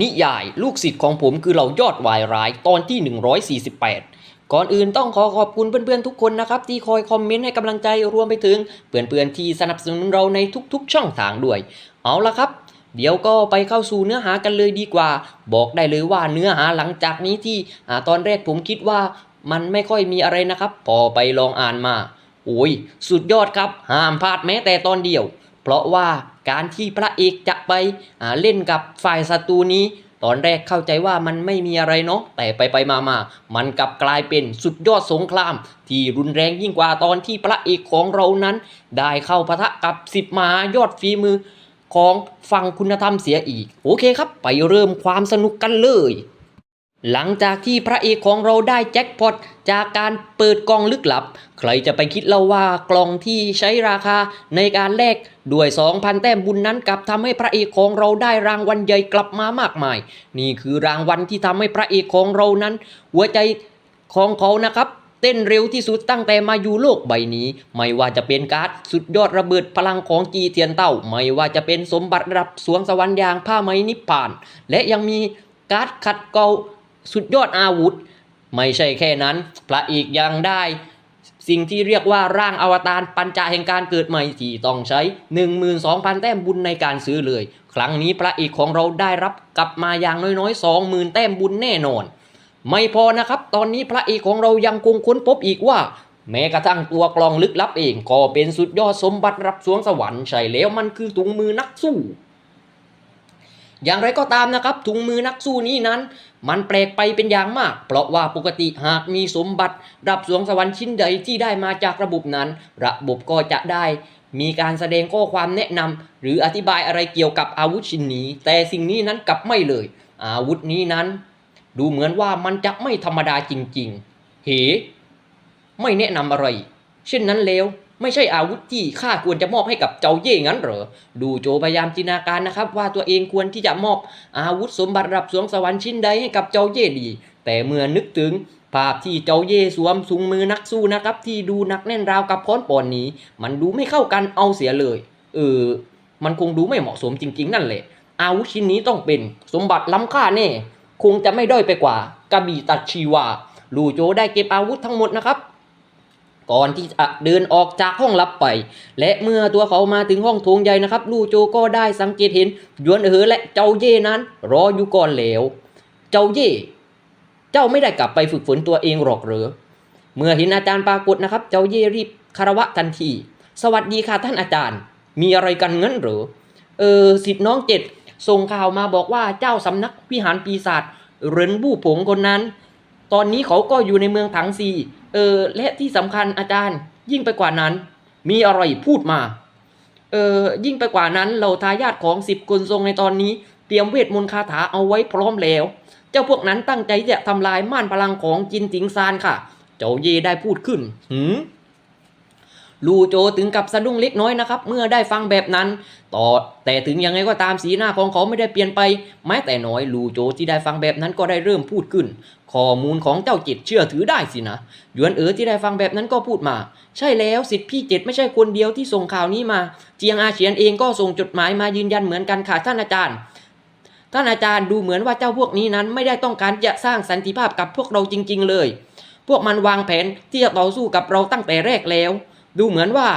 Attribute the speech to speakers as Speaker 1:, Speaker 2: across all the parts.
Speaker 1: นิยายลูกศิษย์ของผมคือเหล่ายอดวายร้ายตอนที่ 148 ก่อนอื่นต้องขอขอบคุณเพื่อนๆทุกคนนะครับ ที่คอยคอมเมนต์ให้กำลังใจรวมไปถึงเพื่อนๆที่สนับสนุนเราในทุกๆช่องทางด้วย เอาละครับ เดี๋ยวก็ไปเข้าสู่เนื้อหากันเลยดีกว่า บอกได้เลยว่าเนื้อหาหลังจากนี้ที่อตอนแรกผมคิดว่ามันไม่ค่อยมีอะไรนะครับ พอไปลองอ่านมาโอ้ยสุดยอดครับห้ามพลาดแม้แต่ตอนเดียว เพราะว่า การที่พระเอกจะไปเล่นกับฝ่ายศัตรูนี้ ตอนแรกเข้าใจว่ามันไม่มีอะไรเนาะแต่ไปไปมามามันกลับกลายเป็นสุดยอดสงคราม ที่รุนแรงยิ่งกว่าตอนที่พระเอกของเรานั้น ได้เข้าปะทะกับสิบมายอดฝีมือของฝั่งคุณธรรมเสียอีก โอเคครับ ไปเริ่มความสนุกกันเลย หลังจากที่พระเอกของเราได้แจ็คพอตจากการเปิดกล่องลึกลับ ใครจะไปคิดเล่าว่ากล่องที่ใช้ราคาในการแลกด้วย 2,000 แต้มบุญนั้นกลับทำให้พระเอกของเราได้รางวัลใหญ่กลับมามากมาย นี่คือรางวัลที่ทำให้พระเอกของเรานั้น หัวใจของเขานะครับเต้นเร็วที่สุดตั้งแต่มาอยู่โลกใบนี้ ไม่ว่าจะเป็นการ์ดสุดยอดระเบิดพลังของจีเทียนเต้า ไม่ว่าจะเป็นสมบัติระดับสวงสวรรค์อย่างผ้าไหมนิพพาน และยังมีการ์ดขัดเกลา สุดยอดอาวุธ ไม่ใช่แค่นั้น พระเอกยังได้ สิ่งที่เรียกว่าร่างอวตารปัญจาแห่งการเกิดใหม่ที่ต้องใช้ 12,000 แต้มบุญในการซื้อเลย ครั้งนี้พระเอกของเราได้รับกลับมาอย่างน้อยๆ 20,000 แต้มบุญแน่นอน ไม่พอนะครับ ตอนนี้พระเอกของเรายังคงค้นพบอีกว่าแม้กระทั่งตัวกลองลึกลับเองก็เป็นสุดยอดสมบัติรับสวงสวรรค์ใช่แล้วมันคือถุงมือนักสู้ อย่างไรก็ตามนะครับถุงมือนักสู้นี้นั้น มันแปลกไปเป็นอย่างมาก เพราะว่าปกติหากมีสมบัติรับสวงสวรรค์ชิ้นใดที่ได้มาจากระบบนั้น ระบบก็จะได้ มีการแสดงข้อความแนะนำหรืออธิบายอะไรเกี่ยวกับอาวุธชิ้นนี้ แต่สิ่งนี้นั้นกลับไม่เลย อาวุธนี้นั้น ดูเหมือนว่ามันจะไม่ธรรมดาจริง ๆ เห ไม่แนะนำอะไร เช่นนั้นแล้ว ไม่ใช่อาวุธที่ข้าควรจะมอบให้กับเจ้าเย่งั้นเหรอ ดูโจพยายามจินตนาการนะครับ ว่าตัวเองควรที่จะมอบอาวุธสมบัติรับสวงสวรรค์ชิ้นใดให้กับเจ้าเย่ดี แต่เมื่อนึกถึงภาพที่เจ้าเย่สวมสุงมือนักสู้นะครับ ที่ดูนักแน่นราวกับค้อนปอนนี้ มันดูไม่เข้ากันเอาเสียเลย เออ มันคงดูไม่เหมาะสมจริง ๆ นั่นแหละ อาวุธชิ้นนี้ต้องเป็นสมบัติล้ำค่าแน่ คงจะไม่ด้อยไปกว่ากระบี่ตัดชีวา ลูโจได้เก็บอาวุธทั้งหมดนะครับ ก่อนที่จะเดินออกจากห้องลับไป และเมื่อตัวเขามาถึงห้องโถงใหญ่นะครับ ลู่โจก็ได้สังเกตเห็นหยวนเอ๋อและเจ้าเย่นั้น รออยู่ก่อนแล้ว เจ้าเย่ เจ้าไม่ได้กลับไปฝึกฝนตัวเองหรอกหรือ เมื่อเห็นอาจารย์ปรากฏนะครับ เจ้าเย่รีบคารวะทันที สวัสดีค่ะท่านอาจารย์ มีอะไรกันงั้นหรือเออสิทธิ์น้องเจ็ดส่งข่าวมาบอกว่าเจ้าสำนักวิหารปีศาจเรินบู้ผงคนนั้น ตอนนี้เขาก็อยู่ในเมืองถังซี เออและที่สำคัญอาจารย์ ยิ่งไปกว่านั้น มีอะไรพูดมาเออยิ่งไปกว่านั้นเหล่าทายาทของสิบคนทรงในตอนนี้ เตรียมเวทมนต์คาถาเอาไว้พร้อมแล้ว เจ้าพวกนั้นตั้งใจจะทำลายม่านพลังของจินติงซานค่ะ เจ้าเยได้พูดขึ้นหืมลูโจถึงกับสะดุ้งเล็กน้อยนะครับ เมื่อได้ฟังแบบนั้น ต่อแต่ถึงยังไงก็ตามสีหน้าของเขาไม่ได้เปลี่ยนไป แม้แต่น้อยลูโจที่ได้ฟังแบบนั้นก็ได้เริ่มพูดขึ้น ข้อมูลของเจ้าจิตเชื่อถือได้สินะหยวนเอ๋อที่ได้ฟังแบบนั้นก็พูดมา ใช่แล้วสิทธิพี่เจ็ดไม่ใช่คนเดียวที่ส่งข่าวนี้มา เจียงอาเฉียนเองก็ส่งจดหมายมายืนยันเหมือนกันค่ะท่านอาจารย์ ท่านอาจารย์ดูเหมือนว่าเจ้าพวกนี้นั้นไม่ได้ต้องการจะสร้างสันติภาพกับพวกเราจริง ๆ เลย พวกมันวางแผนที่จะต่อสู้กับเราตั้งแต่แรกแล้ว ดูเหมือนว่า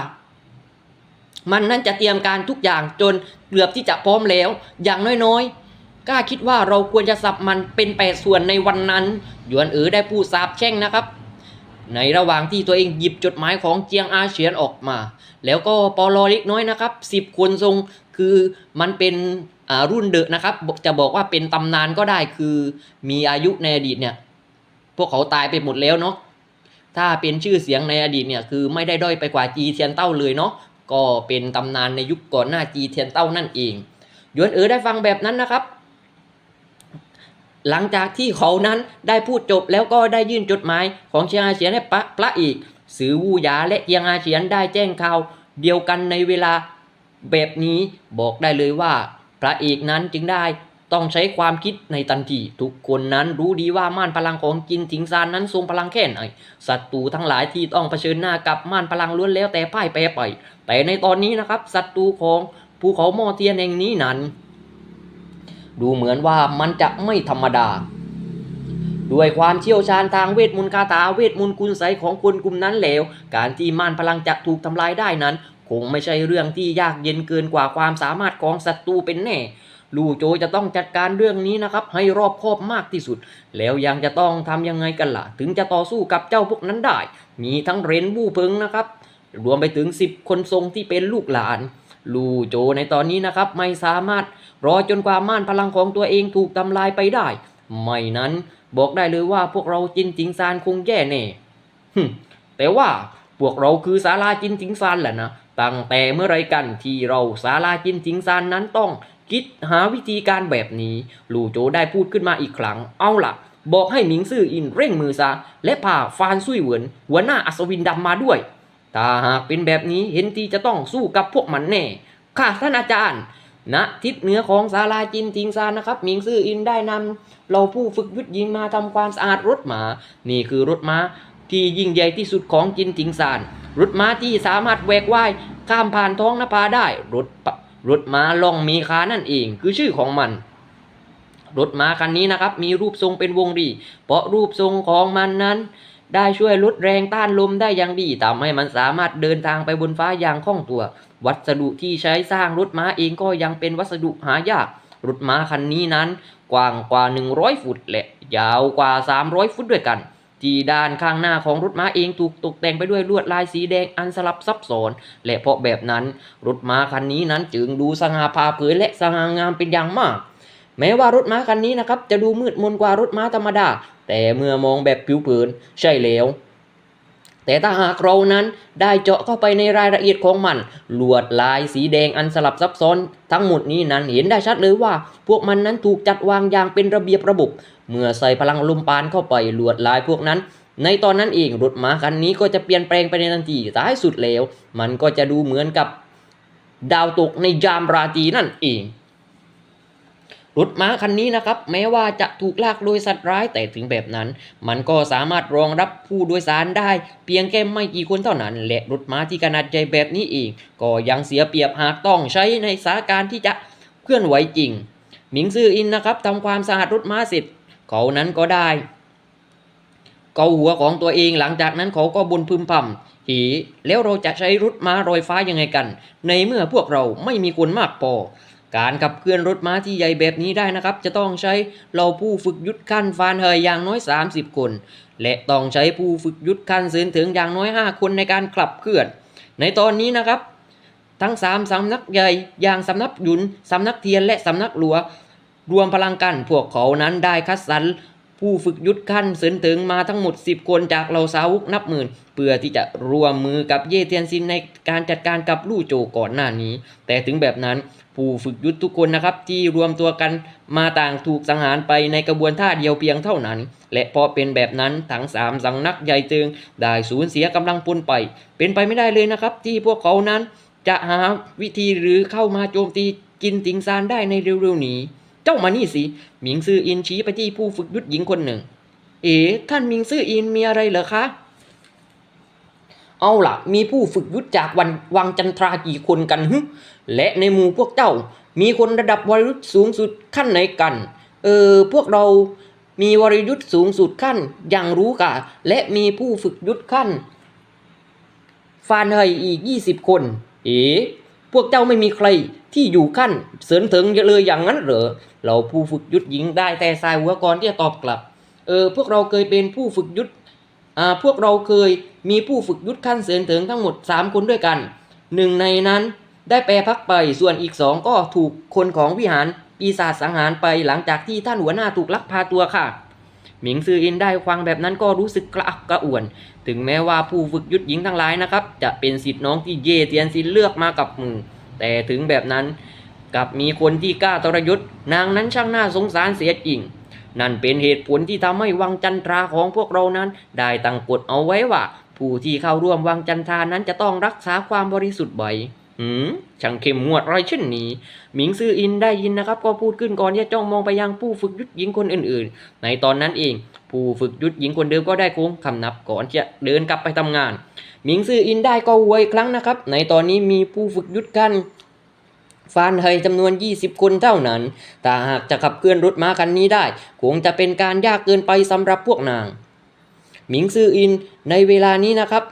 Speaker 1: มันนั่นจะเตรียมการทุกอย่างจนเกือบที่จะพร้อมแล้ว อย่างน้อยๆ กล้าคิดว่าเราควรจะสับมันเป็นแปดส่วนในวันนั้น หยวนเอ๋อได้พูดสาบแช่งนะครับ ในระหว่างที่ตัวเองหยิบจดหมายของเจียงอาเฉียนออกมา แล้วก็ปอลอเล็กน้อยนะครับสิบคนทรงคือมันเป็นรุ่นเดอะนะครับ จะบอกว่าเป็นตำนานก็ได้คือมีอายุในอดีตเนี่ย พวกเขาตายไปหมดแล้วเนาะถ้าเป็นชื่อเสียงในอดีตเนี่ยคือไม่ได้ด้อยไปกว่าจีเทียนเต้าเลยเนาะก็เป็นตำนานในยุคก่อนหน้าจีเทียนเต้านั่นเองหยวนเอ๋อได้ฟังแบบนั้นนะครับ หลังจากที่เขานั้นได้พูดจบแล้วก็ได้ยื่นจดหมายของเชียงอาเฉียนให้พระพระอีก สือวูหยาและเจียงอาเฉียนได้แจ้งข่าวเดียวกันในเวลาแบบนี้บอกได้เลยว่า พระเอกนั้นจึงได้ต้องใช้ความคิดในทันทีทุกคนนั้นรู้ดีว่าม่านพลังของจินถิงซานนั้นทรงพลังแค่ไหนศัตรูทั้งหลายที่ต้องเผชิญหน้ากับม่านพลังล้วนแล้วแต่พ่ายแพ้ไป แต่ในตอนนี้นะครับศัตรูของภูเขาหมอเทียนแห่งนี้นั้น ดูเหมือนว่ามันจะไม่ธรรมดา ด้วยความเชี่ยวชาญทางเวทมนต์คาถาเวทมนต์กุลไสยของคนกลุ่มนั้นแล้ว การที่ม่านพลังจะถูกทำลายได้นั้น คงไม่ใช่เรื่องที่ยากเย็นเกินกว่าความสามารถของศัตรูเป็นแน่ลู่โจจะต้องจัดการเรื่องนี้นะครับ ให้รอบคอบมากที่สุด แล้วยังจะต้องทำยังไงกันล่ะ ถึงจะต่อสู้กับเจ้าพวกนั้นได้ มีทั้งเรนบู้เพิงนะครับ รวมไปถึง 10 คนทรงที่เป็นลูกหลาน ลู่โจในตอนนี้นะครับไม่สามารถ รอจนกว่าม่านพลังของตัวเองถูกทำลายไปได้ ไม่นั้นบอกได้เลยว่าพวกเราจินจิงซานคงแย่แน่ฮึแต่ว่าพวกเราคือศาลาจินจิงซานแหละนะ ตั้งแต่เมื่อไรกันที่เราศาลาจินจิงซานนั้นต้องคิดหาวิธีการแบบนี้ ลู่โจได้พูดขึ้นมาอีกครั้ง เอาล่ะ บอกให้หมิงซื่ออินเร่งมือซะ และพาฟานซุยเหวินหัวหน้าอัศวินดำมาด้วย ถ้าหากเป็นแบบนี้เห็นทีจะต้องสู้กับพวกมันแน่ ค่ะท่านอาจารย์ ณทิศเหนือของศาลาจินทิงซานนะครับมิงซื่ออินได้นำเราผู้ฝึกยุทธยิงมาทำความสะอาดรถหมา นี่คือรถม้าที่ยิ่งใหญ่ที่สุดของจินทิงซาน รถม้าที่สามารถแหวกว่ายข้ามผ่านท้องนภาได้ รถรถม้าล่องมีคานั่นเองคือชื่อของมัน รถม้าคันนี้นะครับมีรูปทรงเป็นวงรี เพราะรูปทรงของมันนั้น ได้ช่วยลดแรงต้านลมได้อย่างดีทำให้มันสามารถเดินทางไปบนฟ้าอย่างคล่องตัว วัสดุที่ใช้สร้างรถม้าเองก็ยังเป็นวัสดุหายาก รถม้าคันนี้นั้น กว้างกว่า 100 ฟุตและยาวกว่า 300 ฟุตด้วยกัน ที่ด้านข้างหน้าของรถม้าเองถูกตกแต่งไปด้วยลวดลายสีแดงอันสลับซับซ้อน และเพราะแบบนั้น รถม้าคันนี้นั้นจึงดูสง่าผ่าเผยและสง่างามเป็นอย่างมากแม้ว่ารถม้าคันนี้นะครับจะดูมืดมนกว่ารถม้าธรรมดา แต่เมื่อมองแบบผิวเผิน ใช่แล้ว แต่ถ้าหากเรานั้นได้เจาะเข้าไปในรายละเอียดของมัน ลวดลายสีแดงอันสลับซับซ้อน ทั้งหมดนี้นั้นเห็นได้ชัดเลยว่า พวกมันนั้นถูกจัดวางอย่างเป็นระเบียบระบบ เมื่อใส่พลังลมปานเข้าไปลวดลายพวกนั้น ในตอนนั้นเองรถม้าคันนี้ก็จะเปลี่ยนแปลงไปในทันทีท้ายสุดแล้ว มันก็จะดูเหมือนกับ ดาวตกในยามราตรีนั่นเอง รถม้าคันนี้นะครับแม้ว่าจะถูกลากโดยสัตว์ร้ายแต่ถึงแบบนั้น มันก็สามารถรองรับผู้โดยสารได้ เพียงแค่ไม่กี่คนเท่านั้น และรถม้าที่ขนาดใหญ่แบบนี้เองก็ยังเสียเปรียบหากต้องใช้ในสถานการณ์ที่จะเคลื่อนไหวจริง หมิงซื่ออินนะครับทำความสะอาดรถม้าเสร็จเขานั้นก็ได้ เกาหัวของตัวเองหลังจากนั้นเขาก็บนพึมพำหีแล้วเราจะใช้รถม้ารอยฟ้ายังไงกัน ในเมื่อพวกเราไม่มีคนมากพอ การขับเคลื่อนรถม้าที่ใหญ่แบบนี้ได้นะครับ จะต้องใช้เราผู้ฝึกยุทธขั้นฟานเฮยอย่างน้อย 30 คน และต้องใช้ผู้ฝึกยุทธขั้นเสืนถึงอย่างน้อย 5 คนในการขับเคลื่อน ในตอนนี้นะครับ ทั้ง 3สำนักใหญ่อย่างสำนักหยุนสำนักเทียนและสำนักหลัว รวมพลังกันพวกเขานั้นได้คัดสรร ผู้ฝึกยุทธขั้นเสรินถึงมาทั้งหมด 10 คนจากเหล่าสาวกนับหมื่น เพื่อที่จะร่วมมือกับเย่เทียนซินในการจัดการกับลู่โจก่อนหน้านี้ แต่ถึงแบบนั้นผู้ฝึกยุทธทุกคนนะครับ ที่รวมตัวกันมาต่างถูกสังหารไปในกระบวนท่าเดียวเพียงเท่านั้น และพอเป็นแบบนั้นทั้งสามสังนักใหญ่เตึงได้สูญเสียกำลังพลไป เป็นไปไม่ได้เลยนะครับ ที่พวกเขานั้น จะหาวิธีหรือเข้ามาโจมตีจินติงซานได้ในเร็วๆนี้ เจ้ามานี่สิ หมิงซื่ออินชี้ไปที่ผู้ฝึกยุทธหญิงคนหนึ่ง เอ๋ท่านหมิงซื่ออินมีอะไรเหรอคะ เอาล่ะ มีผู้ฝึกยุทธจากวันวังจันทรากี่คนกันฮึและในหมู่พวกเจ้า มีคนระดับวรยุทธสูงสุดขั้นไหนกัน เออ พวกเรามีวรยุทธสูงสุดขั้นอย่างรู้กะและมีผู้ฝึกยุทธขั้นฟานเฮยอีก 20 คน เอ๋ พวกเจ้าไม่มีใครที่อยู่ขั้นเสริมเถิงเลยอย่างนั้นเหรอเราผู้ฝึกยุทธหญิงได้แต่สายหัวก่อนที่จะตอบกลับ เออพวกเราเคยเป็นผู้ฝึกยุทธอ่าพวกเราเคยมีผู้ฝึกยุทธขั้นเสริมเถิงทั้งหมด 3 คนด้วยกันหนึ่งในนั้นได้แปรพักไปส่วนอีกสองก็ถูกคนของวิหารปีศาจสังหารไปหลังจากที่ท่านหัวหน้าถูกลักพาตัวค่ะ หมิงซืออินได้ฟังแบบนั้นก็รู้สึกกระอักกระอ่วน ถึงแม้ว่าผู้ฝึกยุทธหญิงทั้งหลายนะครับ จะเป็นสิทธิ์น้องที่เย่เทียนซินเลือกมากับมือ แต่ถึงแบบนั้นกับมีคนที่กล้าทรยศนางนั้นช่างน่าสงสารเสียจริง นั่นเป็นเหตุผลที่ทำให้วังจันทราของพวกเรานั้น ได้ตั้งกฎเอาไว้ว่า ผู้ที่เข้าร่วมวังจันทรานั้นจะต้องรักษาความบริสุทธิ์ไว้ หืมช่างเข้มงวดอะไรเช่นนี้ หมิงซื่ออินได้ยินนะครับ ก็พูดขึ้นก่อนที่จะจ้องมองไปยังผู้ฝึกยุทธหญิงคนอื่นๆ ในตอนนั้นเอง ผู้ฝึกยุทธหญิงคนเดิมก็ได้โค้งคำนับก่อนจะเดินกลับไปทำงาน หมิงซื่ออินได้ก็หวยครั้งนะครับ ในตอนนี้มีผู้ฝึกยุทธกันฟานไฮจำนวน 20 คนเท่านั้น แต่หากจะขับเคลื่อนรถม้าคันนี้ได้ คงจะเป็นการยากเกินไปสำหรับพวกนาง หมิงซื่ออินในเวลานี้นะครับ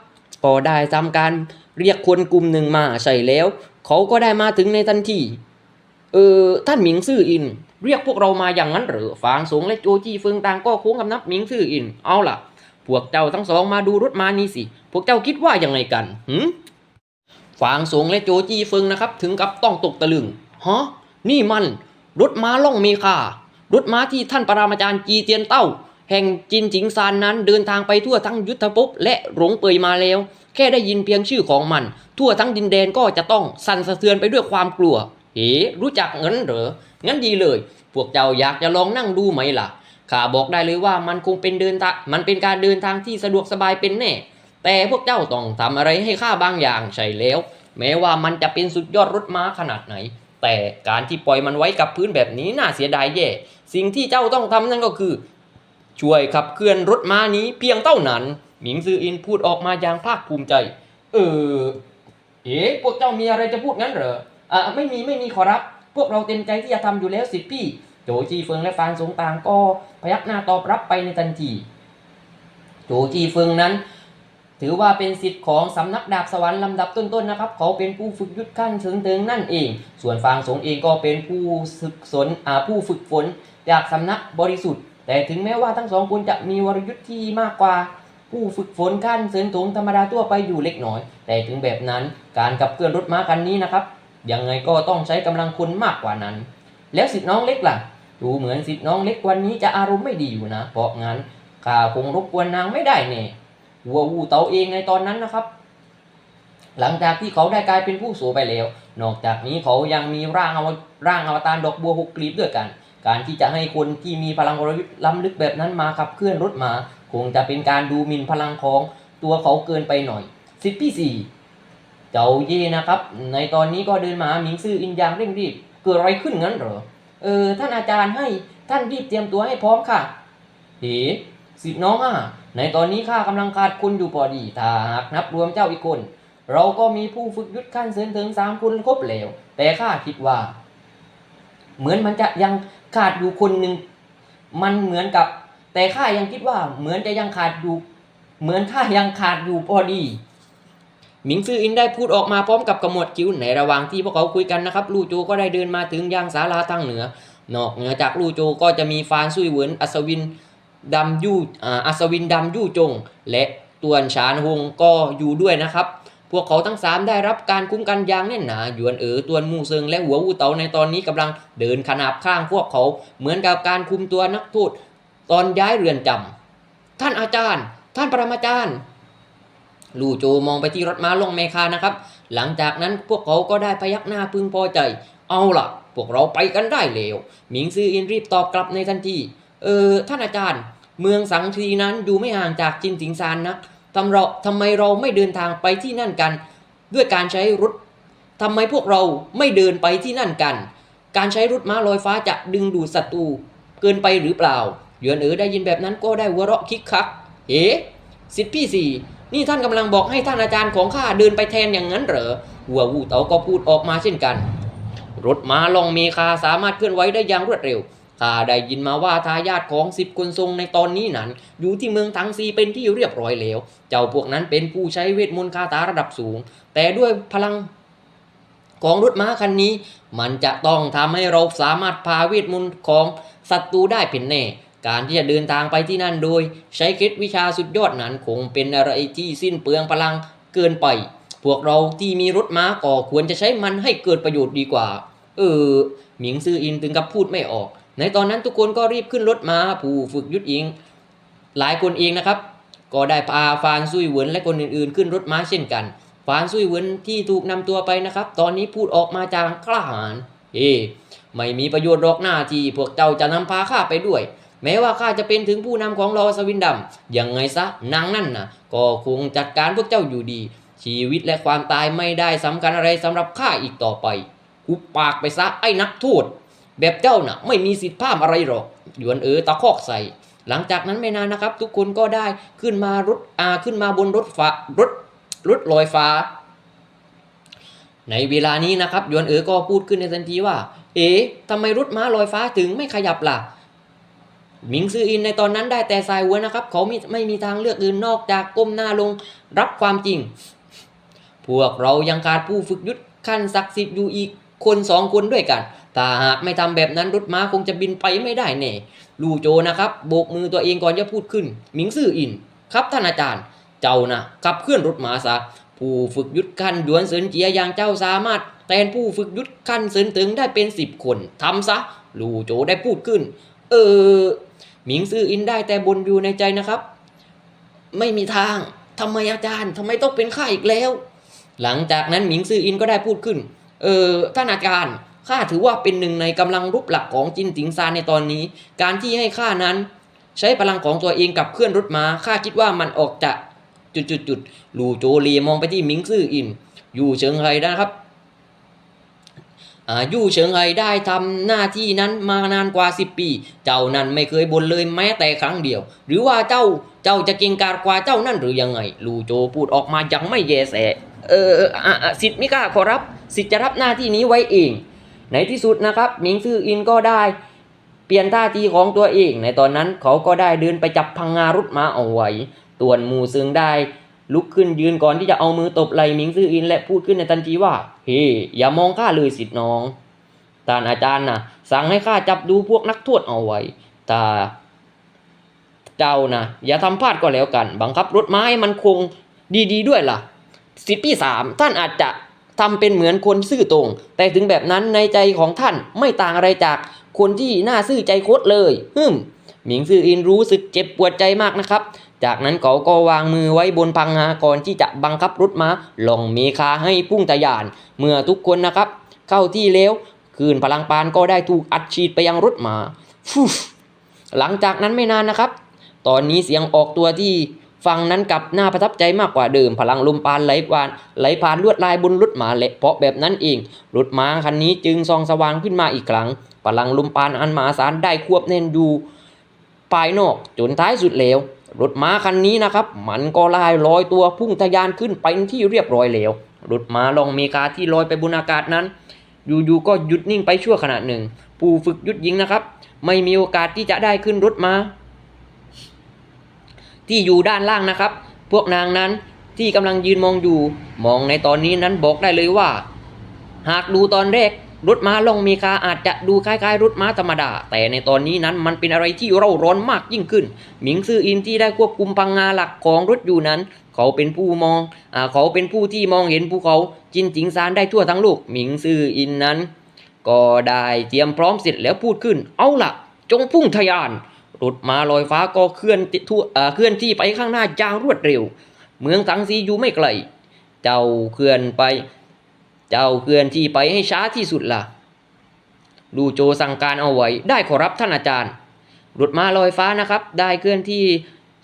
Speaker 1: ก็ได้ทำการ เรียกคนกลุ่มหนึ่งมาใช่แล้ว เขาก็ได้มาถึงในทันทีเออท่านหมิงซื่ออิน เรียกพวกเรามาอย่างนั้นหรือฟางสงและโจจี้เฟิงต่างก็โค้งกับนับหมิงซื่ออิน เอาล่ะ พวกเจ้าทั้งสองมาดูรถมานี้สิ พวกเจ้าคิดว่ายังไงกันหืมฟางสงและโจจี้เฟิงนะครับ ถึงกับต้องตกตะลึงฮะนี่มัน รถม้าล่องเมคารถม้าที่ท่านปรามาจารย์จีเตียนเต้า แห่งจินจิงซานนั้นเดินทางไปทั่วทั้งยุทธภพและหลงเปยมาแล้ว ค่ได้ยินเพียงชื่อของมัน ทั่วทั้งดินแดนก็จะต้องสั่นสะเทือนไปด้วยความกลัว เอ๋รู้จักงั้นเหรอ งั้นดีเลย พวกเจ้าอยากจะลองนั่งดูไหมล่ะ ข้าบอกได้เลยว่ามันคงเป็นเดินทางมันเป็นการเดินทางที่สะดวกสบายเป็นแน่ แต่พวกเจ้าต้องทำอะไรให้ข้าบางอย่างใช่แล้ว แม้ว่ามันจะเป็นสุดยอดรถม้าขนาดไหน แต่การที่ปล่อยมันไว้กับพื้นแบบนี้น่าเสียดายแย่ สิ่งที่เจ้าต้องทำนั่นก็คือ ช่วยขับเคลื่อนรถม้านี้เพียงเท่านั้น หมิงซืออินพูดออกมาอย่างภาคภูมิใจ เออ เอ๊ะพวกเจ้ามีอะไรจะพูดงั้นเหรอ อ่าไม่มีไม่มีขอรับ พวกเราเต็มใจที่จะทำอยู่แล้วสิพี่ โจจีเฟิงและฟานสงต่างก็พยักหน้าตอบรับไปในทันที โจจีเฟิงนั้น ถือว่าเป็นสิทธิ์ของสำนักดาบสวรรค์ลำดับต้นๆนะครับ เขาเป็นผู้ฝึกยุทธขั้นเชิงเติงนั่นเอง ส่วนฟางสงเองก็เป็นผู้ศึกสนอ่าผู้ฝึกฝนจากสำนักบริสุทธิ์ แต่ถึงแม้ว่าทั้งสองคนจะมีวรยุทธ์ที่มากกว่า ผู้ฝึกฝนขั้นเสริญตงธรรมดาทั่วไปอยู่เล็กน้อย แต่ถึงแบบนั้นการขับเคลื่อนรถม้าคันนี้นะครับยังไงก็ต้องใช้กำลังคนมากกว่านั้น แล้วสิทธิ์น้องเล็กล่ะ ดูเหมือนสิทธิ์น้องเล็กวันนี้จะอารมณ์ไม่ดีอยู่นะ เพราะงั้นข้าคงรบกวนนางไม่ได้แน่หัววูเตาเองในตอนนั้นนะครับ หลังจากที่เขาได้กลายเป็นผู้สูไปแล้ว นอกจากนี้เขายังมีร่างอวร่างอวตารดอกบัวหกกลีบด้วยกัน การที่จะให้คนที่มีพลังวรยุทธ์ล้ำลึกแบบนั้นมาขับเคลื่อนรถมา คงจะเป็นการดูหมิ่นพลังของตัวเขาเกินไปหน่อยสิทธิ์ที่สี่เจ้าเย่นะครับ ในตอนนี้ก็เดินมาหมิงซื่ออินยางเร่งรีบเกิดอะไรขึ้นงั้นเหรอเออท่านอาจารย์ให้ท่านรีบเตรียมตัวให้พร้อมค่ะเอ๋สิทธิ์น้องอะในตอนนี้ข้ากำลังขาดคุณอยู่พอดีถ้าหากนับรวมเจ้าอีกคน เราก็มีผู้ฝึกยุทธขั้นเสริญถึงสามคนครบแล้ว แต่ข้าคิดว่า เหมือนมันจะยังขาดอยู่คนหนึ่งมันเหมือนกับ แต่ข้ายังคิดว่าเหมือนจะยังขาดอยู่ เหมือนข้ายังขาดอยู่พอดีหมิงซื่ออินได้พูดออกมาพร้อมกับกระหมวดคิ้วในระหว่างที่พวกเขาคุยกันนะครับ ลู่โจก็ได้เดินมาถึงยังศาลาทางเหนือ นอกเหนือจากลู่โจก็จะมีฟานซุยเหวินอัศวินดำยู่อัศวินดำยู่จง และตวนฉานฮงก็อยู่ด้วยนะครับ พวกเขาทั้งสามได้รับการคุ้มกันอย่างแน่นหนาหยวนเอ๋อตวนมู่เซิงและหัววูเตาในตอนนี้กำลังเดินขนาบข้างพวกเขาเหมือนกับการคุมตัวนักโทษ ตอนย้ายเรือนจำท่านอาจารย์ ท่านปรมาจารย์ ลู่โจมองไปที่รถม้าลงเมคานะครับ หลังจากนั้นพวกเขาก็ได้พยักหน้าพึงพอใจ เอาล่ะ พวกเราไปกันได้แล้วหมิงซืออินรีบตอบกลับในทันทีเออท่านอาจารย์ เมืองสังทีนั้นอยู่ไม่ห่างจากจินสิงซานนะทำเราทำไมเราไม่เดินทางไปที่นั่นกัน ด้วยการใช้รถทำไมพวกเราไม่เดินไปที่นั่นกัน การใช้รถม้าลอยฟ้าจะดึงดูดศัตรูเกินไปหรือเปล่า ยวนเอ๋อได้ยินแบบนั้นก็ได้หัวเราะคิกคักเอ๋สิทธิพี่สี่นี่ท่านกำลังบอกให้ท่านอาจารย์ของข้าเดินไปแทนอย่างนั้นเหรอหัววูเต๋าก็พูดออกมาเช่นกัน รถม้าลองเมคาสามารถเคลื่อนไหวได้อย่างรวดเร็วข้าได้ยินมาว่าทายาทของสิบคนทรงในตอนนี้นั้น อยู่ที่เมืองทังซีเป็นที่เรียบร้อยแล้ว เจ้าพวกนั้นเป็นผู้ใช้เวทมนต์คาถาระดับสูง แต่ด้วยพลังของรถม้าคันนี้ มันจะต้องทำให้เราสามารถพาเวทมนต์ของศัตรูได้เป็นแน่ การที่จะเดินทางไปที่นั่นโดย ใช้เคล็ดวิชาสุดยอดนั้นคงเป็นอะไรที่สิ้นเปลืองพลังเกินไป พวกเราที่มีรถม้าก็ควรจะใช้มันให้เกิดประโยชน์ดีกว่า เออ หมิงซื่ออินถึงกับพูดไม่ออก ในตอนนั้นทุกคนก็รีบขึ้นรถม้าผู้ฝึกยุทธอิง หลายคนเองนะครับ ก็ได้พาฟานซุยเหวินและคนอื่นๆ ขึ้นรถม้าเช่นกัน ฟานซุยเหวินที่ถูกนำตัวไปนะครับ ตอนนี้พูดออกมาจางกล้าหาญเฮ้ไม่มีประโยชน์หรอกหน้าที่พวกเจ้าจะนำพาข้าไปด้วย แม้ว่าข้าจะเป็นถึงผู้นำของลอสวินดำยังไงซะนางนั่นนะก็คงจัดการพวกเจ้าอยู่ดี ชีวิตและความตายไม่ได้สำคัญอะไรสำหรับข้าอีกต่อไปหุบปากไปซะไอ้นักโทษแบบเจ้าน่ะไม่มีสิทธิ์พามอะไรหรอกหยวนเอ๋อตะคอกใส่ หลังจากนั้นไม่นานนะครับ ทุกคนก็ได้ขึ้นมารถอาขึ้นมาบนรถฟ้ารถรถลอยฟ้า ในเวลานี้นะครับยวนเอ๋อก็พูดขึ้นในทันทีว่า เอ๋ทำไมรถม้าลอยฟ้าถึงไม่ขยับล่ะ หมิงซืออินในตอนนั้นได้แต่สายหัวนะครับ เขาไม่ไม่มีทางเลือกอื่นนอกจากก้มหน้าลงรับความจริง พวกเรายังขาดผู้ฝึกยุทธขั้นศักดิ์สิทธิ์อยู่อีกคนสองคนด้วยกันถ้าหากไม่ทำแบบนั้นรถม้าคงจะบินไปไม่ได้แน่ลู่โจนะครับโบกมือตัวเองก่อนจะพูดขึ้น หมิงซื่ออิน ครับท่านอาจารย์ เจ้านะขับเคลื่อนรถม้าซะผู้ฝึกยุทธขั้นดวนเซินเจียอย่างเจ้าสามารถแทนผู้ฝึกยุทธขั้นเซินตึงได้เป็นสิบคนทำซะลู่โจได้พูดขึ้น เออ หมิงซื่ออินได้แต่บนอยู่ในใจนะครับ ไม่มีทางทำไมอาจารย์ทำไมต้องเป็นข้าอีกแล้ว หลังจากนั้นหมิงซื่ออินก็ได้พูดขึ้น เออท่านอาจารย์ข้าถือว่าเป็นหนึ่งในกำลังรุกหลักของจินติงซานในตอนนี้ การที่ให้ข้านั้น ใช้พลังของตัวเองกับเคลื่อนรถมาข้าคิดว่ามันออกจะจุดจุดจุดหลู่โจลีมองไปที่หมิงซื่ออิน อยู่เฉิงไฮนะครับ ยู่เฉิงไฮได้ทำหน้าที่นั้นมานานกว่า 10 ปี เจ้านั้นไม่เคยบ่นเลยแม้แต่ครั้งเดียว หรือว่าเจ้าเจ้าจะเก่งกาจกว่าเจ้านั่นหรือยังไง ลู่โจพูดออกมายังไม่แยแสเออสิทธิ์มิกล้าขอรับ สิทธิ์จะรับหน้าที่นี้ไว้เอง ในที่สุดนะครับหมิงซื่ออินก็ได้เปลี่ยนท่าทีของตัวเอง ในตอนนั้นเขาก็ได้เดินไปจับพังงารุดมาเอาไว้ต่วนมูซึงได้ ลุกขึ้นยืนก่อนที่จะเอามือตบไหล่หมิงซื่ออิน และพูดขึ้นในทันทีว่า เฮ้อย่ามองข้าเลยสิทธิ์น้องท่านอาจารย์นะสั่งให้ข้าจับดูพวกนักโทษเอาไว้ต่เจ้านะอย่าทำพลาดก็แล้วกัน บังคับรถม้าให้มันคงดีๆด้วยล่ะ สิทธิ์ที่สามท่านอาจจะทำเป็นเหมือนคนซื่อตรง แต่ถึงแบบนั้นในใจของท่านไม่ต่างอะไรจากคนที่น่าซื่อใจโคตรเลยฮึมหมิงซื่ออินรู้สึกเจ็บปวดใจมากนะครับ จากนั้นเขาก็วางมือไว้บนพังงาก่อนที่จะบังคับรถม้าลงเมคาให้พุ่งทะยาน เมื่อทุกคนนะครับ เข้าที่แล้วคืนพลังปานก็ได้ถูกอัดฉีดไปยังรถม้าฟูหลังจากนั้นไม่นานนะครับ ตอนนี้เสียงออกตัวที่ฟังนั้นกับน่าประทับใจมากกว่าเดิม พลังลมปานไหลผ่านไหลผ่านลวดลายบนรถม้าและเพราะแบบนั้นเองรถม้าคันนี้จึงส่องสว่างขึ้นมาอีกครั้ง พลังลมปานอันมหาศาลได้ควบแน่นอยู่ภายนอกจนท้ายสุดแล้ว รถม้าคันนี้นะครับ มันก็ลายลอยตัวพุ่งทะยานขึ้นไปที่เรียบร้อยแล้วรถม้าลองเมกาที่ลอยไปบนอากาศนั้น อยู่ๆก็หยุดนิ่งไปชั่วขณะหนึ่ง ผู้ฝึกยุดยิงนะครับ ไม่มีโอกาสที่จะได้ขึ้นรถม้า ที่อยู่ด้านล่างนะครับ พวกนางนั้นที่กำลังยืนมองอยู่ มองในตอนนี้นั้นบอกได้เลยว่า หากดูตอนแรก รถม้าลองมีคาอาจจะดูคล้ายๆรถม้าธรรมดา แต่ในตอนนี้นั้นมันเป็นอะไรที่เร่าร้อนมากยิ่งขึ้น หมิงซื่ออินที่ได้ควบคุมพังงาหลักของรถอยู่นั้น เขาเป็นผู้มองอ่าเขาเป็นผู้ที่มองเห็นภูเขา จินจิงซานได้ทั่วทั้งโลกหมิงซื่ออินนั้น ก็ได้เตรียมพร้อมเสร็จแล้วพูดขึ้น เอาล่ะ จงพุ่งทะยานรถม้าลอยฟ้าก็เคลื่อนทั่วเคลื่อนที่ไปข้างหน้าอย่างรวดเร็ว เมืองสังซีอยู่ไม่ไกล เจ้าเคลื่อนไป เจ้าเคลื่อนที่ไปให้ช้าที่สุดล่ะ ดูโจสั่งการเอาไว้ ได้ขอรับท่านอาจารย์ รถมาลอยฟ้านะครับ ได้เคลื่อนที่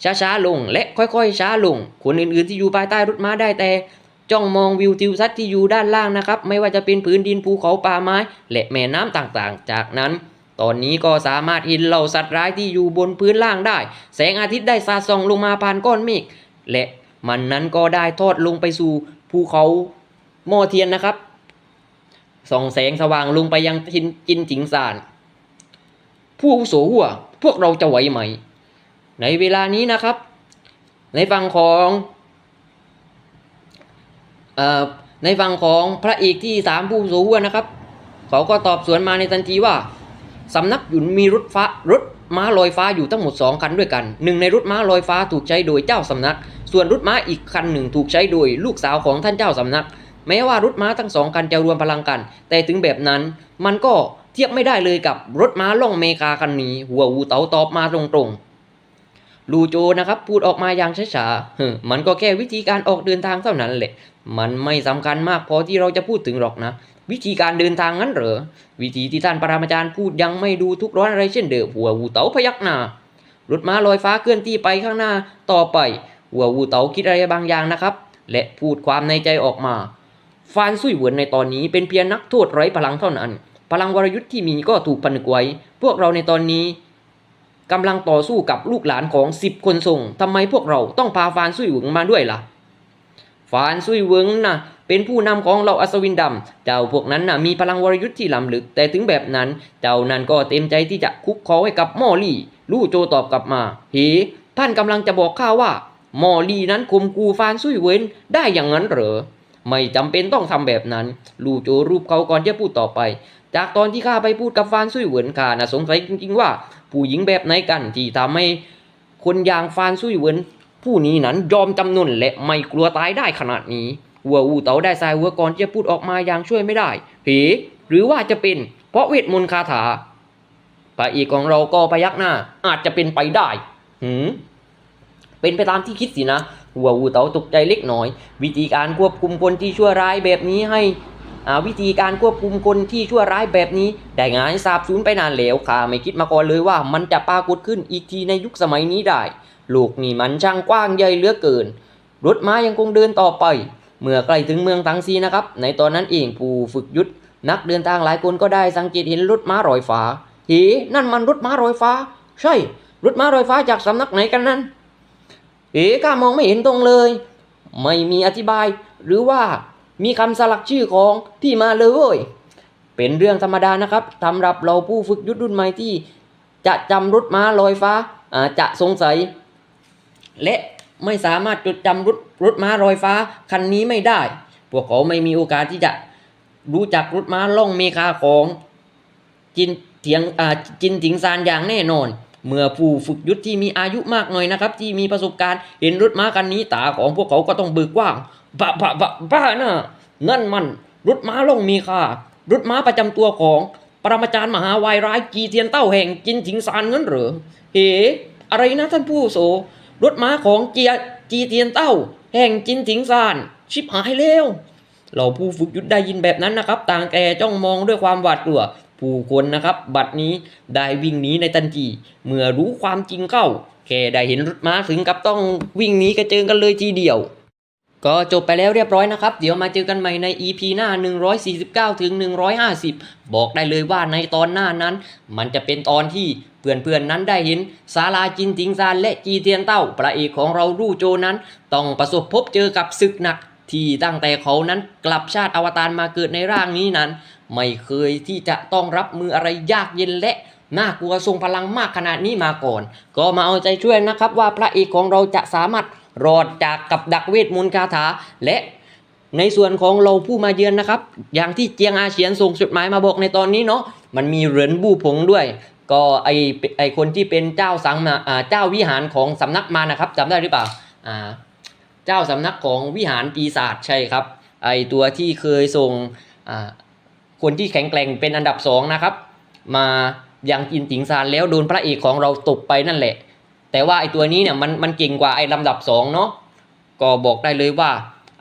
Speaker 1: ช้าๆลง และค่อยๆช้าลง คนอื่นๆที่อยู่ภายใต้รถม้าได้แต่จ้องมองวิวทิวทัศน์ที่อยู่ด้านล่างนะครับ ไม่ว่าจะเป็นพื้นดินภูเขาป่าไม้ และแม่น้ำต่างๆ จากนั้น ตอนนี้ก็สามารถเห็นเหล่าสัตว์ร้ายที่อยู่บนพื้นล่างได้ แสงอาทิตย์ได้สาดส่องลงมาผ่านก้อนเมฆและมันนั้นก็ได้ทอดลงไปสู่ภูเขา หม้อเทียนนะครับส่องแสงสว่างลงไปยังทินจินจิงซาน ผู้โสหัวพวกเราจะไหวไหม ในเวลานี้นะครับ ในฝั่งของอในฝั่งของพระเอกที่สามผู้โสหัวนะครับ เขาก็ตอบสวนมาในทันทีว่าสำนักหยุนมีรถฟ้ารถม้าลอยฟ้าอยู่ทั้งหมด 2 คันด้วยกัน หนึ่งในรถม้าลอยฟ้าถูกใช้โดยเจ้าสำนัก ส่วนรถม้าอีกคันหนึ่งถูกใช้โดยลูกสาวของท่านเจ้าสำนัก แม้ว่ารถม้าทั้งสองคันจะรวมพลังกัน แต่ถึงแบบนั้นมันก็เทียบไม่ได้เลยกับรถม้าล่องเมกาคันนี้ หัวอูเต๋าตอบมาตรงๆ ลูโจนะครับพูดออกมาอย่างช้าๆเฮ้อมันก็แค่วิธีการออกเดินทางเท่านั้นแหละ มันไม่สำคัญมากพอที่เราจะพูดถึงหรอกนะ วิธีการเดินทางนั้นเหรอ วิธีที่ท่านปรามาจารย์พูดยังไม่ดูทุกร้อนอะไรเช่นเดิมหัววูเต๋าพยักหน้ารถม้าลอยฟ้าเคลื่อนที่ไปข้างหน้าต่อไปหัววูเต๋าคิดอะไรบางอย่างนะครับ และพูดความในใจออกมา ฟานซุยเหวินในตอนนี้เป็นเพียงนักโทษไร้พลังเท่านั้น พลังวรยุทธ์ที่มีก็ถูกผนึกไว้ พวกเราในตอนนี้กำลังต่อสู้กับลูกหลานของสิบคนทรงทำไมพวกเราต้องพาฟานซุยเหวินมาด้วยล่ะ ฟานซุยเวิงนะเป็นผู้นำของเราอัศวินดำ เจ้าพวกนั้นนะมีพลังวรยุทธ์ที่ล้ำลึก แต่ถึงแบบนั้น เจ้านั้นก็เต็มใจที่จะคุกคอให้กับมอลี่ลู่โจตอบกลับมา เฮ้ท่านกำลังจะบอกข้าว่า มอลี่นั้นข่มกูฟานซุยเวินได้อย่างนั้นเหรอ ไม่จำเป็นต้องทำแบบนั้น ลู่โจรูปเขาก่อนจะพูดต่อไป จากตอนที่ข้าไปพูดกับฟานซุยเหวินข้านะสงสัยจริงๆว่า ผู้หญิงแบบไหนกันที่ทำให้คนอย่างฟานซุยเหวินผู้นี้นั้นยอมจำนนและไม่กลัวตายได้ขนาดนี้วัวอูเต๋าได้ทรายวัวก่อนจะพูดออกมาอย่างช่วยไม่ได้เหหรือว่าจะเป็นเพราะเวทมนต์คาถาพระเอกของเราก็พยักหน้า อาจจะเป็นไปได้หืมเป็นไปตามที่คิดสินะ หัวอูเต๋าตกใจเล็กน้อย วิธีการควบคุมคนที่ชั่วร้ายแบบนี้ให้อ่าวิธีการควบคุมคนที่ชั่วร้ายแบบนี้ ได้งานสาบสูญไปนานแล้วข้าไม่คิดมาก่อนเลยว่ามันจะปรากฏขึ้นอีกทีในยุคสมัยนี้ได้โลกนี่มันช่างกว้างใหญ่เหลือเกิน รถม้ายังคงเดินต่อไป เมื่อใกล้ถึงเมืองตังซีนะครับ ในตอนนั้นเองผู้ฝึกยุทธนักเดินทางหลายคนก็ได้สังเกตเห็นรถม้ารอยฟ้าเฮ้นั่นมันรถม้ารอยฟ้า ใช่ รถม้ารอยฟ้าจากสำนักไหนกันนั้น เอ๋ข้ามองไม่เห็นตรงเลย ไม่มีอธิบาย หรือว่ามีคำสลักชื่อของที่มาเลยเว้ยเป็นเรื่องธรรมดานะครับสำหรับเราผู้ฝึกยุทธรุ่นใหม่ที่ จะจำรถม้าลอยฟ้าจะสงสัย และไม่สามารถจดจำรถรถม้าลอยฟ้าคันนี้ไม่ได้ พวกเขาไม่มีโอกาสที่จะรู้จักรถม้าล่องเมคาของจินเถียงจินถิงซานอย่างแน่นอน เมื่อผู้ฝึกยุทธที่มีอายุมากหน่อยนะครับ ที่มีประสบการณ์เห็นรถม้าคันนี้ตาของพวกเขาก็ต้องเบิกกว้างบ้าบ้าบ้าบ้านะนั่นมันรถม้าล่องมีค่ารถม้าประจำตัวของปรมาจารย์มหาวายร้ายกีเทียนเต้าแห่งจินถิงซานงั้นเหรอเฮ้อะไรนะท่านผู้โส รถม้าของเจียจีเทียนเต้า แห่งจินถิงซาน ชิบหายแล้วเราผู้ฝึกยุทธได้ยินแบบนั้นนะครับ ต่างแกจ้องมองด้วยความหวาดกลัว ผู้คนนะครับบัดนี้ได้วิ่งหนีในทันทีเมื่อรู้ความจริงเข้า แค่ได้เห็นรถม้าถึงกับต้องวิ่งหนีกระเจิงกันเลยทีเดียว ก็จบไปแล้วเรียบร้อยนะครับ เดี๋ยวมาเจอกันใหม่ใน EP หน้า 149ถึง150 บอกได้เลยว่าในตอนหน้านั้น มันจะเป็นตอนที่เพื่อนๆนั้นได้เห็นซาลาจินติงซานและจีเทียนเต้าพระเอกของเรารู่โจนั้น ต้องประสบพบเจอกับศึกหนัก ที่ตั้งแต่เขานั้นกลับชาติอวตารมาเกิดในร่างนี้นั้น ไม่เคยที่จะต้องรับมืออะไรยากเย็นและน่ากลัวทรงพลังมากขนาดนี้มาก่อน ก็มาเอาใจช่วยนะครับว่าพระเอกของเราจะสามารถรอดจากกับดักเวทมนต์คาถา และในส่วนของเราผู้มาเยือนนะครับ อย่างที่เจียงอาเฉียนส่งจดหมายมาบอกในตอนนี้เนาะมันมีเหรินบูผงด้วย ก็ไอไอคนที่เป็นเจ้าสังมาเจ้าวิหารของสำนักมานะครับจำได้หรือเปล่าอ่า เจ้าสำนักของวิหารปีศาจใช่ครับ ไอตัวที่เคยส่งคนที่แข็งแกร่งเป็นอันดับสองนะครับ มายังจินติงซานแล้วโดนพระเอกของเราตบไปนั่นแหละ แต่ว่าไอตัวนี้เนี่ยมันมันเก่งกว่าไอลำดับสองเนาะก็บอกได้เลยว่า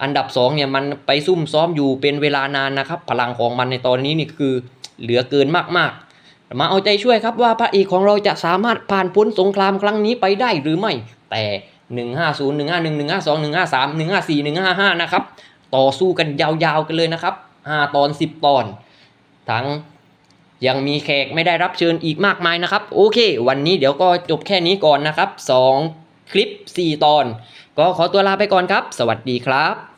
Speaker 1: อันดับสองเนี่ยมันไปซุ่มซ้อมอยู่เป็นเวลานานนะครับ พลังของมันในตอนนี้นี่คือเหลือเกินมากๆ มาเอาใจช่วยครับว่าพระเอกของเราจะสามารถผ่านพ้นสงครามครั้งนี้ไปได้หรือไม่ แต่ 150 151 152 153 154 155 นะครับ ต่อสู้กันยาวๆกันเลยนะครับ 5 ตอน 10 ตอน ทั้งยังมีแขกไม่ได้รับเชิญอีกมากมายนะครับ โอเค วันนี้เดี๋ยวก็จบแค่นี้ก่อนนะครับ 2 คลิป 4 ตอน ก็ขอตัวลาไปก่อนครับ สวัสดีครับ